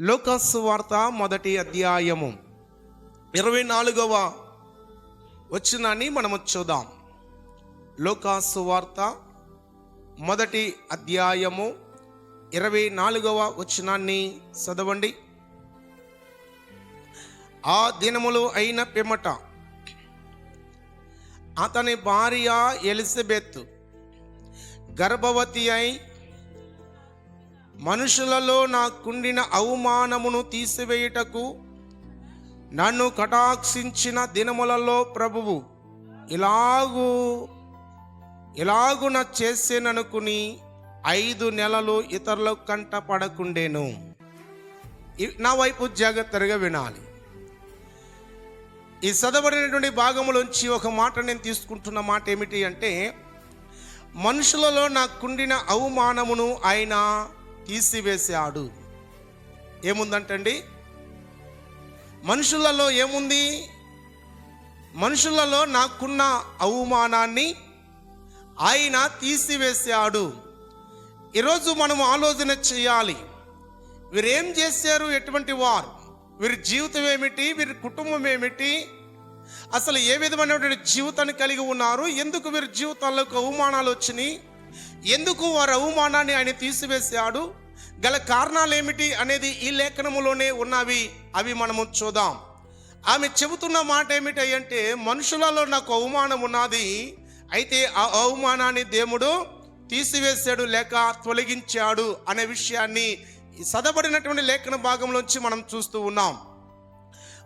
Locus వార్త మొదటి అధ్యాయము. ఇరవై నాలుగవ వచ్చినాన్ని మనము చూద్దాం. లోకాస్ వార్త మొదటి అధ్యాయము ఇరవై నాలుగవ వచనాన్ని చదవండి. ఆ దినములు అయిన పిమ్మట అతని భార్య ఎలిజబెత్ గర్భవతి అయి మనుషులలో నాకుండిన అవమానమును తీసివేయుటకు నన్ను కటాక్షించిన దినములలో ప్రభువు ఇలాగూ ఇలాగున చేసేననుకుని ఐదు నెలలు ఇతరుల కంట పడకుండేను. నా వైపు జాగ్రత్తగా వినాలి. ఈ చదవడినటువంటి భాగములోంచి ఒక మాట నేను తీసుకుంటున్న మాట ఏమిటి అంటే మనుషులలో నాకుండిన అవమానమును ఆయన తీసివేశాడు. ఏముందంటండి? మనుషులలో ఏముంది? మనుషులలో నాకున్న అవమానాన్ని ఆయన తీసివేశాడు. ఈరోజు మనం ఆలోచన చేయాలి. వీరేం చేశారు? ఎటువంటి వారు? వీరి జీవితం ఏమిటి? వీరి కుటుంబం ఏమిటి? అసలు ఏ విధమైనటువంటి జీవితాన్ని కలిగి ఉన్నారు? ఎందుకు వీరి జీవితాల్లోకి అవమానాలు వచ్చినాయి? ఎందుకు వారి అవమానాన్ని ఆయన తీసివేశాడు? గల కారణాలు ఏమిటి అనేది ఈ లేఖనములోనే ఉన్నవి. అవి మనము చూద్దాం. ఆమె చెబుతున్న మాట ఏమిటి అంటే మనుషులలో నాకు అవమానం ఉన్నది. అయితే ఆ అవమానాన్ని దేవుడు తీసివేశాడు లేక తొలగించాడు అనే విషయాన్ని సదబడినటువంటి లేఖన భాగంలోంచి మనం చూస్తూ ఉన్నాం.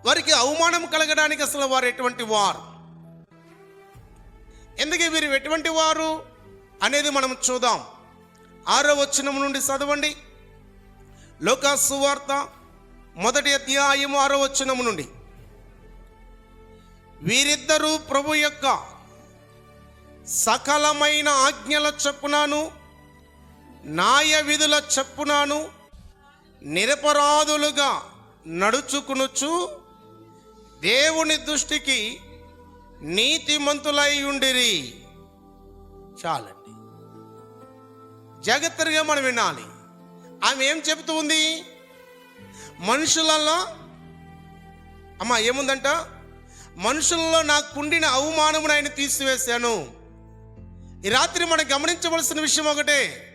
వారికి అవమానం కలగడానికి అసలు వారు ఎటువంటి వారు? ఎందుకు వీరు ఎటువంటి వారు? అనేది మనం చూద్దాం. ఆరో వచనం నుండి చదవండి. లోకా సువార్త మొదటి అధ్యాయం ఆరో వచనం నుండి. వీరిద్దరూ ప్రభు యొక్క సకలమైన ఆజ్ఞల చెప్పునాను న్యాయ విధుల చెప్పునాను నిరపరాధులుగా నడుచుకునుచు దేవుని దృష్టికి నీతిమంతులై ఉండిరి. చాలండి. జాగ్రత్తగా మనం వినాలి. ఆమె ఏం చెబుతూ ఉంది? మనుషులలో అమ్మ ఏముందంట? మనుషులలో నాకు కుండిన అవమానమును ఆయన తీసివేశాను. ఈ రాత్రి మనం గమనించవలసిన విషయం ఒకటే.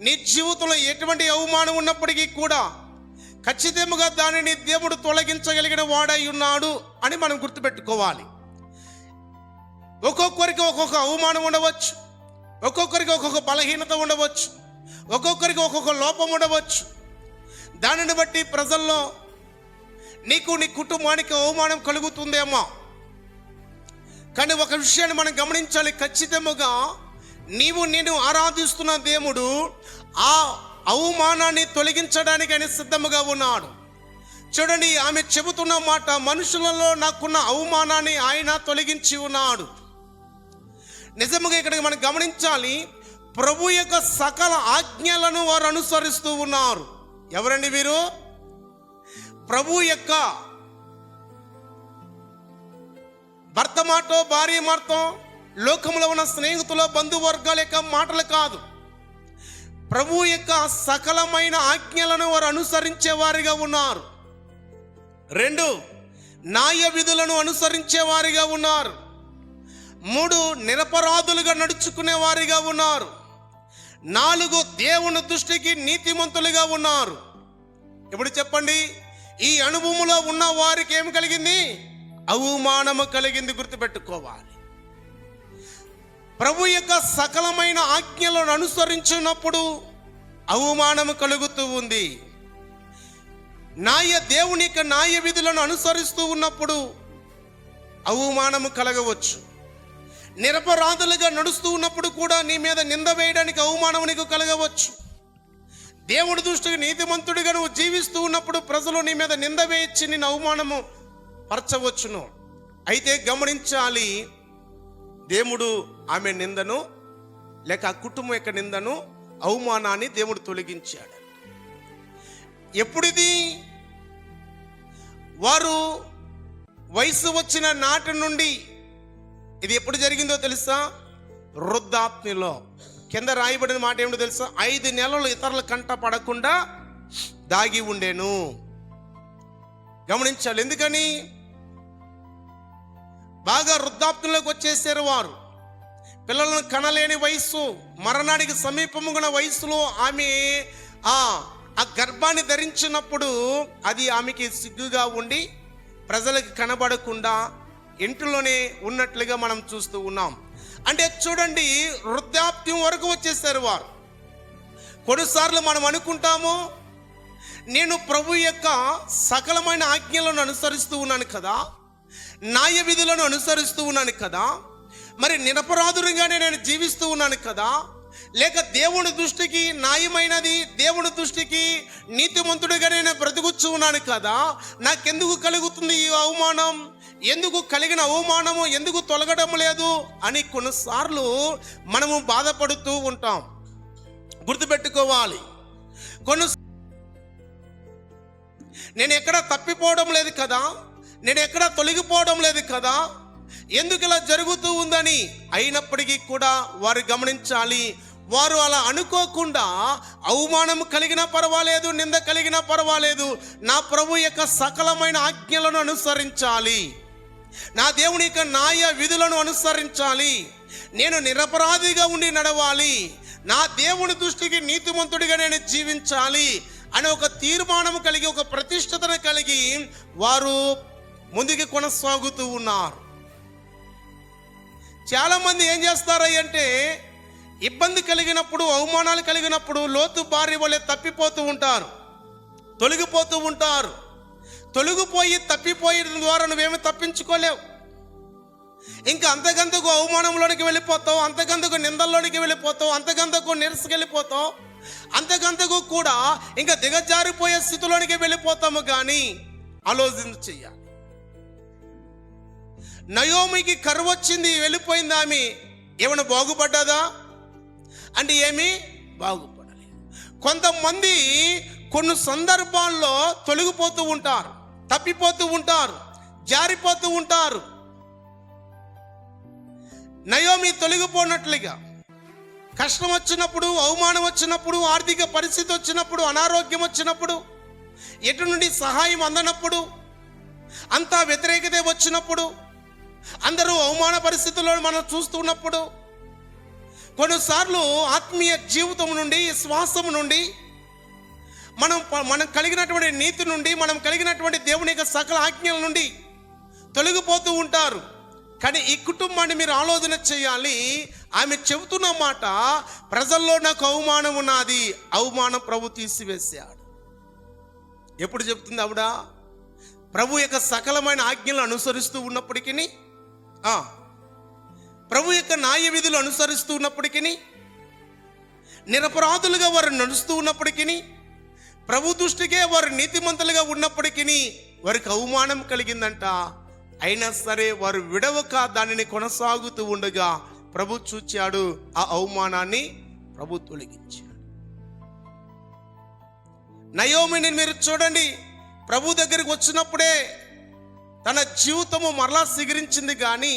నీ జీవితంలో ఎటువంటి అవమానం ఉన్నప్పటికీ కూడా ఖచ్చితంగా దానిని దేవుడు తొలగించగలిగిన వాడై ఉన్నాడు అని మనం గుర్తుపెట్టుకోవాలి. ఒక్కొక్కరికి ఒక్కొక్క అవమానం ఉండవచ్చు. ఒక్కొక్కరికి ఒక్కొక్క బలహీనత ఉండవచ్చు. ఒక్కొక్కరికి ఒక్కొక్క లోపం ఉండవచ్చు. దానిని బట్టి ప్రజల్లో నీకు నీ కుటుంబానికి అవమానం కలుగుతుందేమో. కానీ ఒక విషయాన్ని మనం గమనించాలి. ఖచ్చితముగా నీవు నేను ఆరాధిస్తున్న దేవుడు ఆ అవమానాన్ని తొలగించడానికి ఆయన సిద్ధముగా ఉన్నాడు. చూడండి ఆమె చెబుతున్న మాట మనుషులలో నాకున్న అవమానాన్ని ఆయన తొలగించి ఉన్నాడు. నిజముగా ఇక్కడ మనం గమనించాలి ప్రభు యొక్క సకల ఆజ్ఞలను వారు అనుసరిస్తూ ఉన్నారు. ఎవరండి వీరు? ప్రభు యొక్క భర్త మాటో భార్య మాటో లోకంలో ఉన్న స్నేహితుల బంధువర్గాల యొక్క మాటలు కాదు. ప్రభు యొక్క సకలమైన ఆజ్ఞలను వారు అనుసరించే వారిగా ఉన్నారు. రెండు న్యాయ విధులను అనుసరించే వారిగా ఉన్నారు. మూడు నిరపరాధులుగా నడుచుకునే వారిగా ఉన్నారు. నాలుగు దేవుని దృష్టికి నీతిమంతులుగా ఉన్నారు. ఇప్పుడు చెప్పండి ఈ అనుభవములో ఉన్న వారికి ఏమి కలిగింది? అవమానము కలిగింది గుర్తుపెట్టుకోవాలి. ప్రభు యొక్క సకలమైన ఆజ్ఞలను అనుసరించినప్పుడు అవమానము కలుగుతూ ఉంది. న్యాయ దేవుని యొక్క న్యాయ విధులను అనుసరిస్తూ ఉన్నప్పుడు అవమానము కలగవచ్చు. నిరపరాధులుగా నడుస్తూ ఉన్నప్పుడు కూడా నీ మీద నింద వేయడానికి అవమానం నీకు కలగవచ్చు. దేవుడి దృష్టికి నీతిమంతుడిగా నువ్వు జీవిస్తూ ఉన్నప్పుడు ప్రజలు నీ మీద నింద వేయించి నిన్ను అవమానము పరచవచ్చును. అయితే గమనించాలి దేవుడు ఆమె నిందను లేక ఆ కుటుంబం యొక్క నిందను అవమానాన్ని దేవుడు తొలగించాడు. ఎప్పుడిది? వారు వయసు వచ్చిన నాటి నుండి ఇది ఎప్పుడు జరిగిందో తెలుసా? వృద్ధాప్నిలో. కింద రాయబడిన మాట ఏమిటో తెలుసా? ఐదు నెలలు ఇతరుల కంట పడకుండా దాగి ఉండేను. గమనించాలి. ఎందుకని? బాగా వృద్ధాప్తంలోకి వచ్చేసారు వారు. పిల్లలను కనలేని వయస్సు మరణానికి సమీపముగున వయసులో ఆమె ఆ ఆ గర్భాన్ని ధరించినప్పుడు అది ఆమెకి సిగ్గుగా ఉండి ప్రజలకు కనబడకుండా ఇంటిలోనే ఉన్నట్లుగా మనం చూస్తూ ఉన్నాం. అంటే చూడండి వృద్ధాప్యం వరకు వచ్చేసారు వారు. కొన్నిసార్లు మనం అనుకుంటాము నేను ప్రభు యొక్క సకలమైన ఆజ్ఞలను అనుసరిస్తూ ఉన్నాను కదా న్యాయ విధులను అనుసరిస్తూ ఉన్నాను కదా మరి నిరపరాధుడిగానే నేను జీవిస్తూ ఉన్నాను కదా లేక దేవుని దృష్టికి న్యాయమైనది దేవుని దృష్టికి నీతిమంతుడిగా నేను బ్రతుకుచ్చు ఉన్నాను కదా నాకెందుకు కలుగుతుంది ఈ అవమానం? ఎందుకు కలిగిన అవమానము ఎందుకు తొలగడం లేదు? అని కొన్నిసార్లు మనము బాధపడుతూ ఉంటాం. గుర్తుపెట్టుకోవాలి. కొన్ని నేను ఎక్కడ తప్పిపోవడం లేదు కదా? నేను ఎక్కడ తొలగిపోవడం లేదు కదా? ఎందుకు ఇలా జరుగుతూ ఉందని అయినప్పటికీ కూడా వారు గమనించాలి. వారు అలా అనుకోకుండా అవమానం కలిగినా పర్వాలేదు నింద కలిగినా పర్వాలేదు. నా ప్రభు యొక్క సకలమైన ఆజ్ఞలను అనుసరించాలి. నా దేవుని యొక్క న్యాయ విధులను అనుసరించాలి. నేను నిరపరాధిగా ఉండి నడవాలి. నా దేవుని దృష్టికి నీతిమంతుడిగా నేను జీవించాలి అనే ఒక తీర్మానం కలిగి ఒక ప్రతిష్టతను కలిగి వారు ముందుకు కొనసాగుతూ ఉన్నారు. చాలామంది ఏం చేస్తారు అంటే ఇబ్బంది కలిగినప్పుడు అవమానాలు కలిగినప్పుడు లోతు భార్య వలె తప్పిపోతూ ఉంటారు తొలగిపోతూ ఉంటారు. తొలగిపోయి తప్పిపోయడం ద్వారా నువ్వేమి తప్పించుకోలేవు. ఇంకా అంతకంతకు అవమానంలోనికి వెళ్ళిపోతావు అంతకంతకు నిందల్లోనికి వెళ్ళిపోతావు అంతకంతకు నిరసకెళ్ళిపోతావు అంతకంతకు కూడా ఇంకా దిగజారిపోయే స్థితిలోనికి వెళ్ళిపోతాము కానీ ఆలోచన చెయ్యాలి. నయోమికి కరువు వచ్చింది వెళ్ళిపోయింది ఆమె. ఏమైనా బాగుపడ్డదా? అంటే ఏమి? బాగుపడలేదు. కొంతమంది కొన్ని సందర్భాల్లో తొలగిపోతూ ఉంటారు. తప్పిపోతూ ఉంటారు జారిపోతూ ఉంటారు. నయోమి తొలగిపోనట్లుగా కష్టం వచ్చినప్పుడు అవమానం వచ్చినప్పుడు ఆర్థిక పరిస్థితి వచ్చినప్పుడు అనారోగ్యం వచ్చినప్పుడు ఎటు నుండి సహాయం అందనప్పుడు అంతా వ్యతిరేకత వచ్చినప్పుడు అందరూ అవమాన పరిస్థితుల్లో మనం చూస్తున్నప్పుడు కొన్నిసార్లు ఆత్మీయ జీవితం నుండి శ్వాసం నుండి మనం మనం కలిగినటువంటి నీతి నుండి మనం కలిగినటువంటి దేవుని యొక్క సకల ఆజ్ఞల నుండి తొలగిపోతూ ఉంటారు. కానీ ఈ కుటుంబాన్ని మీరు ఆలోచన చేయాలి. ఆమె చెబుతున్న మాట ప్రజల్లో నాకు అవమానం ఉన్నది. అవమానం ప్రభు తీసివేశాడు. ఎప్పుడు చెప్తుంది ఆవిడ? ప్రభు యొక్క సకలమైన ఆజ్ఞలు అనుసరిస్తూ ఉన్నప్పటికీ ప్రభు యొక్క న్యాయ విధులు అనుసరిస్తూ ఉన్నప్పటికీ నిరపరాధులుగా వారు నడుస్తూ ఉన్నప్పటికీ ప్రభు దృష్టికే వారు నీతిమంతులుగా ఉన్నప్పటికీ వారికి అవమానం కలిగిందంట. అయినా సరే వారు విడవక దానిని కొనసాగుతూ ఉండగా ప్రభు చూచాడు ఆ అవమానాన్ని ప్రభు తొలగించాడు. నయోమిని మీరు చూడండి ప్రభు దగ్గరికి వచ్చినప్పుడే తన జీవితము మరలా సిగరించింది కానీ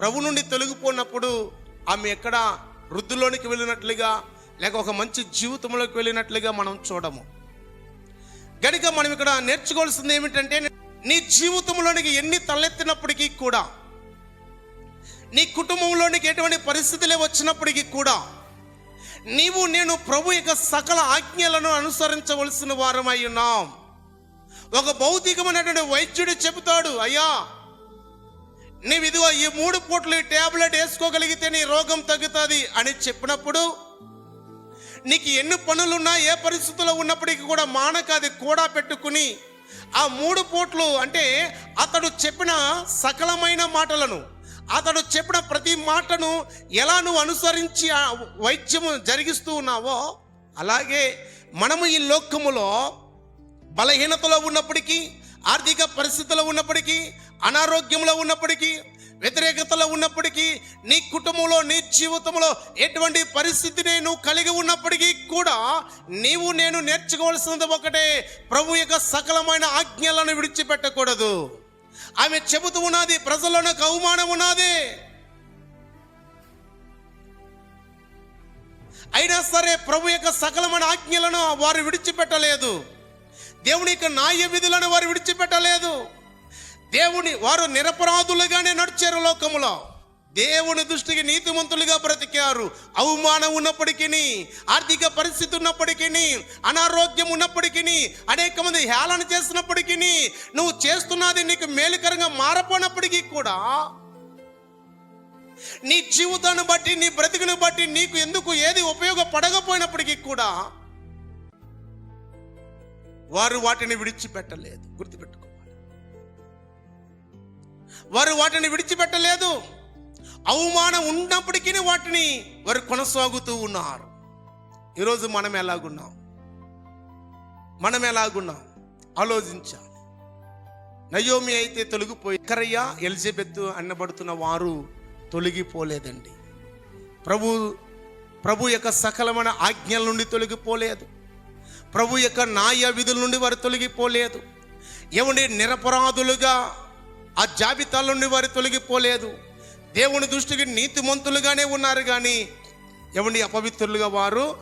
ప్రభు నుండి తొలగిపోయినప్పుడు ఆమె ఎక్కడ వృద్ధులోనికి వెళ్ళినట్లుగా లేక ఒక మంచి జీవితంలోకి వెళ్ళినట్లుగా మనం చూడము. గనుక మనం ఇక్కడ నేర్చుకోవాల్సింది ఏమిటంటే నీ జీవితంలోనికి ఎన్ని తలెత్తినప్పటికీ కూడా నీ కుటుంబంలోనికి ఎటువంటి పరిస్థితులే వచ్చినప్పటికీ కూడా నీవు నేను ప్రభు యొక్క సకల ఆజ్ఞలను అనుసరించవలసిన వారమై ఉన్నాం. ఒక భౌతికమైనటువంటి వైద్యుడు చెబుతాడు అయ్యా నీవు ఇదిగో ఈ మూడు పూట్లు ఈ టాబ్లెట్ వేసుకోగలిగితే నీ రోగం తగ్గుతుంది అని చెప్పినప్పుడు నీకు ఎన్ని పనులున్నా ఏ పరిస్థితుల్లో ఉన్నప్పటికీ కూడా మానక అది కూడా పెట్టుకుని ఆ మూడు పూట్లు అంటే అతడు చెప్పిన సకలమైన మాటలను అతడు చెప్పిన ప్రతి మాటను ఎలా నువ్వు అనుసరించి వైద్యము జరిగిస్తూ ఉన్నావో అలాగే మనము ఈ లోకములో బలహీనతలో ఉన్నప్పటికీ ఆర్థిక పరిస్థితుల్లో ఉన్నప్పటికీ అనారోగ్యంలో ఉన్నప్పటికీ వ్యతిరేకతలో ఉన్నప్పటికీ నీ కుటుంబంలో నీ జీవితంలో ఎటువంటి పరిస్థితిని నువ్వు కలిగి ఉన్నప్పటికీ కూడా నీవు నేను నేర్చుకోవాల్సినది ఒకటే. ప్రభు యొక్క సకలమైన ఆజ్ఞలను విడిచిపెట్టకూడదు. ఆమె చెబుతూ ఉన్నది ప్రజల్లో నాకు అవమానం ఉన్నది. అయినా సరే ప్రభు యొక్క సకలమైన ఆజ్ఞలను వారు విడిచిపెట్టలేదు. దేవుని యొక్క న్యాయ విధులను వారు విడిచిపెట్టలేదు. దేవుని వారు నిరపరాధులుగానే నడిచారు లోకములో. దేవుని దృష్టికి నీతిమంతులుగా బ్రతికారు. అవమానం ఉన్నప్పటికీ ఆర్థిక పరిస్థితి ఉన్నప్పటికీ అనారోగ్యం ఉన్నప్పటికీ అనేక మంది హేళన చేసినప్పటికీ నువ్వు చేస్తున్నది నీకు మేలుకరంగా మారపోయినప్పటికీ కూడా నీ జీవితాన్ని బట్టి నీ బ్రతుకుని బట్టి నీకు ఎందుకు ఏది ఉపయోగపడకపోయినప్పటికీ కూడా వారు వాటిని విడిచిపెట్టలేదు. గుర్తుపెట్టుకో. వారు వాటిని విడిచిపెట్టలేదు. అవమానం ఉన్నప్పటికీ వాటిని వారు కొనసాగుతూ ఉన్నారు. ఈరోజు మనం ఎలాగున్నాం? మనం ఎలాగున్నాం? ఆలోచించాలి. నయోమి అయితే తొలగిపోయి కరయ్య ఎలిజబెత్ అన్నబడుతున్న వారు తొలగిపోలేదండి. ప్రభు ప్రభు యొక్క సకలమైన ఆజ్ఞల నుండి తొలగిపోలేదు. ప్రభు యొక్క న్యాయ విధుల నుండి వారు తొలగిపోలేదు. ఏమండి? నిరపరాధులుగా ఆ జాబితాల నుండి వారు తొలగిపోలేదు. దేవుని దృష్టికి నీతిమంతులుగానే ఉన్నారు కానీ ఏమండి అపవిత్రులుగా వారు?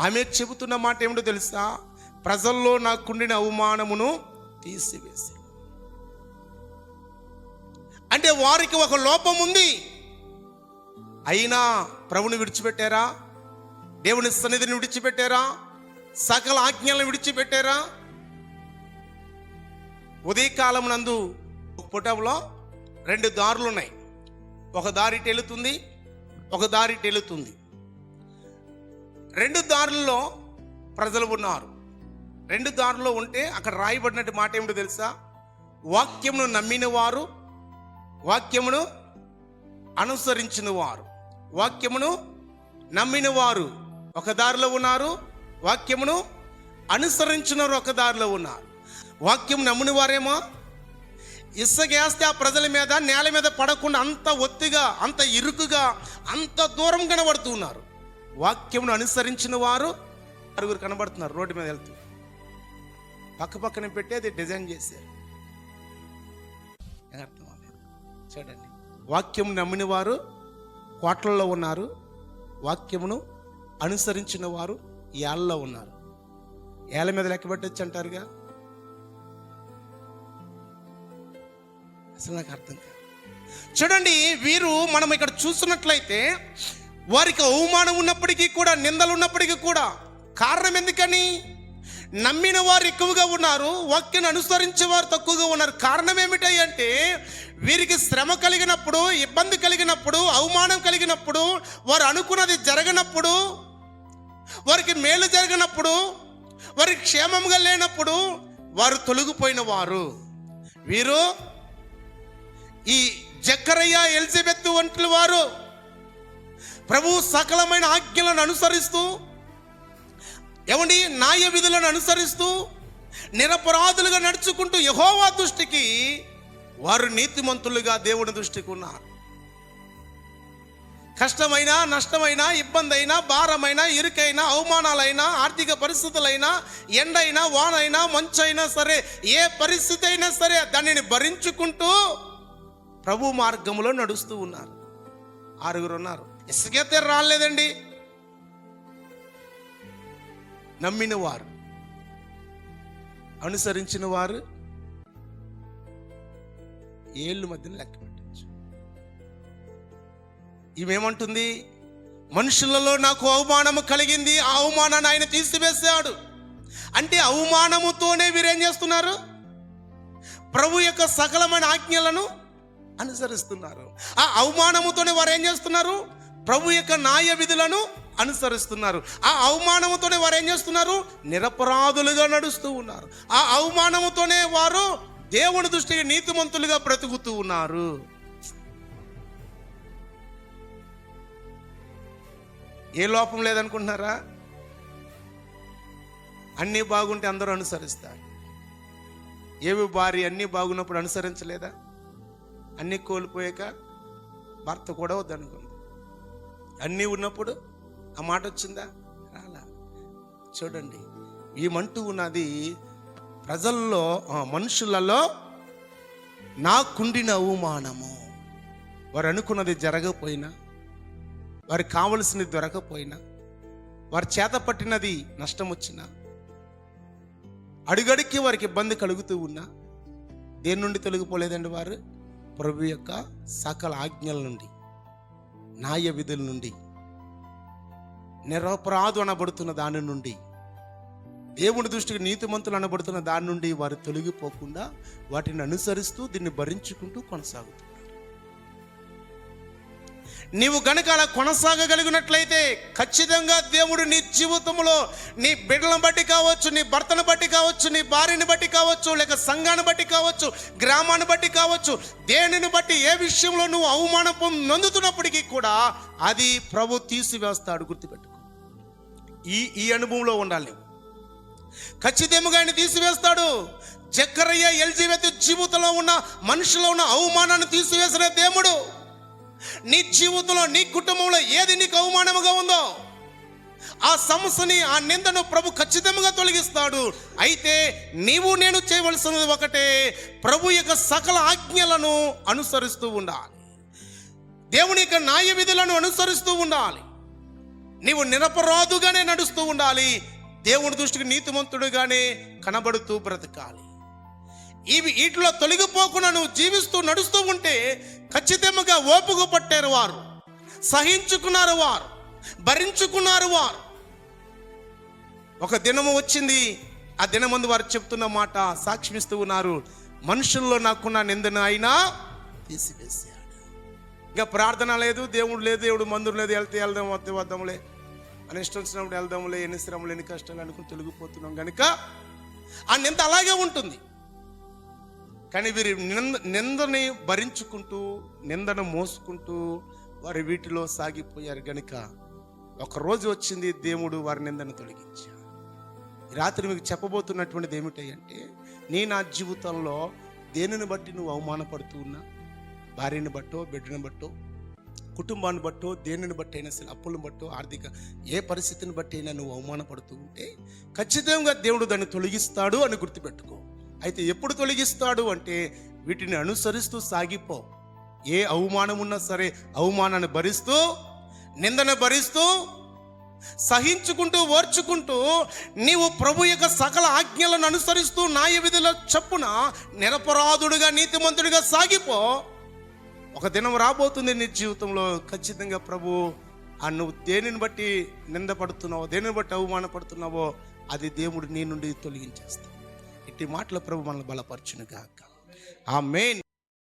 ఆమె చెబుతున్న మాట ఏమిటో తెలుసా? ప్రజల్లో నాకుండిన అవమానమును తీసివేసి. అంటే వారికి ఒక లోపం ఉంది. అయినా ప్రభుని విడిచిపెట్టారా? దేవుని సన్నిధిని విడిచిపెట్టారా? సకల ఆజ్ఞలను విడిచిపెట్టారా? ఉదయకాలం నందు పుటంలో రెండు దారులు ఉన్నాయి ఒక దారి టెలుతుంది ఒక దారి టెలుతుంది. రెండు దారుల్లో ప్రజలు ఉన్నారు. రెండు దారుల్లో ఉంటే అక్కడ రాయబడినట్టు మాట ఏమిటో తెలుసా? వాక్యమును నమ్మిన వారు వాక్యమును అనుసరించిన వారు వాక్యమును నమ్మిన వారు ఒక దారిలో ఉన్నారు వాక్యమును అనుసరించిన ఒక దారిలో ఉన్నారు. వాక్యం నమ్ముని వారేమో? ఇసుకేస్తే ఆ ప్రజల మీద నేల మీద పడకుండా అంత ఒత్తిగా అంత ఇరుకుగా అంత దూరం కనబడుతూ ఉన్నారు. వాక్యమును అనుసరించిన వారు ఆరుగురు కనబడుతున్నారు రోడ్డు మీద వెళ్తూ. పక్క పక్కన పెట్టి అది డిజైన్ చేశారు. చూడండి. వాక్యం నమ్మిన వారు కోట్లలో ఉన్నారు. వాక్యమును అనుసరించిన వారు ఏళ్ళలో ఉన్నారు. ఏళ్ళ మీద లెక్క పెట్టచ్చు అంటారుగా? అసలు నాకు అర్థం కాదు. చూడండి వీరు మనం ఇక్కడ చూస్తున్నట్లయితే వారికి అవమానం ఉన్నప్పటికీ కూడా నిందలు ఉన్నప్పటికీ కూడా కారణం ఎందుకని? నమ్మిన వారు ఎక్కువగా ఉన్నారు వాక్యను అనుసరించే వారు తక్కువగా ఉన్నారు. కారణం ఏమిటాయి అంటే వీరికి శ్రమ కలిగినప్పుడు ఇబ్బంది కలిగినప్పుడు అవమానం కలిగినప్పుడు వారు అనుకున్నది జరగనప్పుడు వారికి మేలు జరిగినప్పుడు వారికి క్షేమంగా లేనప్పుడు వారు తొలగిపోయిన వారు. వీరు ఈ జక్కరయ్య ఎలిజబెత్ వంటి వారు ప్రభు సకలమైన ఆజ్ఞలను అనుసరిస్తూ ఏమండి న్యాయ విధులను అనుసరిస్తూ నిరపరాధులుగా నడుచుకుంటూ యహోవా దృష్టికి వారు నీతిమంతులుగా దేవుని దృష్టికి ఉన్నారు. కష్టమైనా నష్టమైనా ఇబ్బంది అయినా భారమైనా ఇరుకైనా అవమానాలైనా ఆర్థిక పరిస్థితులైనా ఎండైనా వానైనా మంచైనా సరే ఏ పరిస్థితి అయినా సరే దానిని భరించుకుంటూ ప్రభు మార్గంలో నడుస్తూ ఉన్నారు. ఆరుగురు ఉన్నారు. ఇసుకైతే రాలేదండి. నమ్మిన వారు అనుసరించిన వారు ఏళ్ళు మధ్యన లెక్క పెట్టచ్చు. ఇవేమంటుంది మనుషులలో నాకు అవమానము కలిగింది. ఆ అవమానాన్ని ఆయన తీసివేశాడు. అంటే అవమానముతోనే వీరేం చేస్తున్నారు? ప్రభు యొక్క సకలమైన ఆజ్ఞలను అనుసరిస్తున్నారు. ఆ అవమానముతోనే వారు ఏం చేస్తున్నారు? ప్రభు యొక్క న్యాయ విధులను అనుసరిస్తున్నారు. ఆ అవమానముతోనే వారు ఏం చేస్తున్నారు? నిరపరాధులుగా నడుస్తూ ఉన్నారు. ఆ అవమానముతోనే వారు దేవుని దృష్టికి నీతిమంతులుగా బ్రతుకుతూ ఉన్నారు. ఏ లోపం లేదనుకుంటున్నారా? అన్నీ బాగుంటే అందరూ అనుసరిస్తారు. ఏవి భార్య అన్నీ బాగున్నప్పుడు అనుసరించలేదా? అన్నీ కోల్పోయాక భర్త కూడా వద్దనుకుంది. అన్నీ ఉన్నప్పుడు ఆ మాట వచ్చిందా? రాలా. చూడండి ఏమంటూ ఉన్నది ప్రజల్లో మనుషులలో నాకుండిన అవమానము. వారు అనుకున్నది జరగకపోయినా వారికి కావలసినది దొరకపోయినా వారి చేత పట్టినది నష్టం వచ్చినా అడుగడికి వారికి ఇబ్బంది కలుగుతూ ఉన్నా దేని నుండి తొలగిపోలేదండి వారు? ప్రభు యొక్క సకల ఆజ్ఞల నుండి న్యాయ విధుల నుండి నిరపరాధు అనబడుతున్న దాని నుండి దేవుని దృష్టికి నీతిమంతులు అనబడుతున్న దాని నుండి వారు తొలగిపోకుండా వాటిని అనుసరిస్తూ దీన్ని భరించుకుంటూ కొనసాగుతుంది నీవు గనుక అలా కొనసాగగలిగినట్లయితే ఖచ్చితంగా దేవుడు నీ జీవితంలో నీ బిడ్డలను బట్టి కావచ్చు నీ భర్తను బట్టి కావచ్చు నీ భార్యని బట్టి కావచ్చు లేక సంఘాన్ని బట్టి కావచ్చు గ్రామాన్ని బట్టి కావచ్చు దేనిని బట్టి ఏ విషయంలో నువ్వు అవమానం నొందుతున్నప్పటికీ కూడా అది ప్రభు తీసివేస్తాడు గుర్తుపెట్టుకో. ఈ ఈ అనుభవంలో ఉండాలి నువ్వు. ఖచ్చితంగా ఆయన తీసివేస్తాడు. జక్కరయ్య ఎల్జీవేత జీవితంలో ఉన్న మనుషులో ఉన్న అవమానాన్ని తీసివేసిన దేవుడు. నీ జీవితంలో నీ కుటుంబంలో ఏది నీకు అవమానముగా ఉందో ఆ సమస్యని ఆ నిందను ప్రభు ఖచ్చితంగా తొలగిస్తాడు. అయితే నీవు నేను చేయవలసినది ఒకటే ప్రభు యొక్క సకల ఆజ్ఞలను అనుసరిస్తూ ఉండాలి. దేవుని యొక్క న్యాయ విధులను అనుసరిస్తూ ఉండాలి. నీవు నిరపరాధుగానే నడుస్తూ ఉండాలి. దేవుని దృష్టికి నీతిమంతుడుగానే కనబడుతూ బ్రతకాలి. ఇవి వీటిలో తొలగిపోకుండా నువ్వు జీవిస్తూ నడుస్తూ ఉంటే ఖచ్చితంగా ఓపుకు పట్టారు వారు. సహించుకున్నారు వారు. భరించుకున్నారు వారు. ఒక దినము వచ్చింది. ఆ దినమందు వారు చెప్తున్న మాట సాక్ష్యమిస్తూ ఉన్నారు. మనుషుల్లో నాకున్న నిందన అయినా తీసివేశాడు. ఇంకా ప్రార్థన లేదు దేవుడు లేదు దేవుడు మందురు లేదు వెళ్తే వెళ్దాం వస్తే వద్దాంలే. అని ఇష్టం వచ్చినప్పుడు వెళ్దాంలే ఎన్ని శ్రమలు ఎన్ని కష్టాలు అనుకుని తొలగిపోతున్నాం కనుక ఆ నింద అలాగే ఉంటుంది. కానీ వీరి నింద నిందని భరించుకుంటూ నిందను మోసుకుంటూ వారి వీటిలో సాగిపోయారు గనుక ఒకరోజు వచ్చింది దేవుడు వారి నిందను తొలగించాడు. రాత్రి మీకు చెప్పబోతున్నటువంటిది ఏమిటంటే నీ నా జీవితంలో దేనిని బట్టి నువ్వు అవమానపడుతూ ఉన్నా? భార్యని బట్టో బిడ్డని బట్టో కుటుంబాన్ని బట్టో దేనిని బట్టి అయినా సరే అప్పులను బట్టో ఆర్థిక ఏ పరిస్థితిని బట్టి అయినా నువ్వు అవమానపడుతూ ఉంటే ఖచ్చితంగా దేవుడు దాన్ని తొలగిస్తాడు అని గుర్తుపెట్టుకో. అయితే ఎప్పుడు తొలగిస్తాడు అంటే వీటిని అనుసరిస్తూ సాగిపో. ఏ అవమానం ఉన్నా సరే అవమానాన్ని భరిస్తూ నిందన భరిస్తూ సహించుకుంటూ ఓర్చుకుంటూ నీవు ప్రభు యొక్క సకల ఆజ్ఞలను అనుసరిస్తూ న్యాయ విధుల చప్పున నిరపరాధుడుగా నీతిమంతుడిగా సాగిపో. ఒక దినం రాబోతుంది నీ జీవితంలో. ఖచ్చితంగా ప్రభు ఆ నువ్వు దేనిని బట్టి నిందపడుతున్నావో దేనిని బట్టి అవమానపడుతున్నావో అది దేవుడు నీ నుండి తొలగించేస్తావు ఎట్టి మాటల ప్రభు మనల్ని బలపరచును గాక ఆ మెయిన్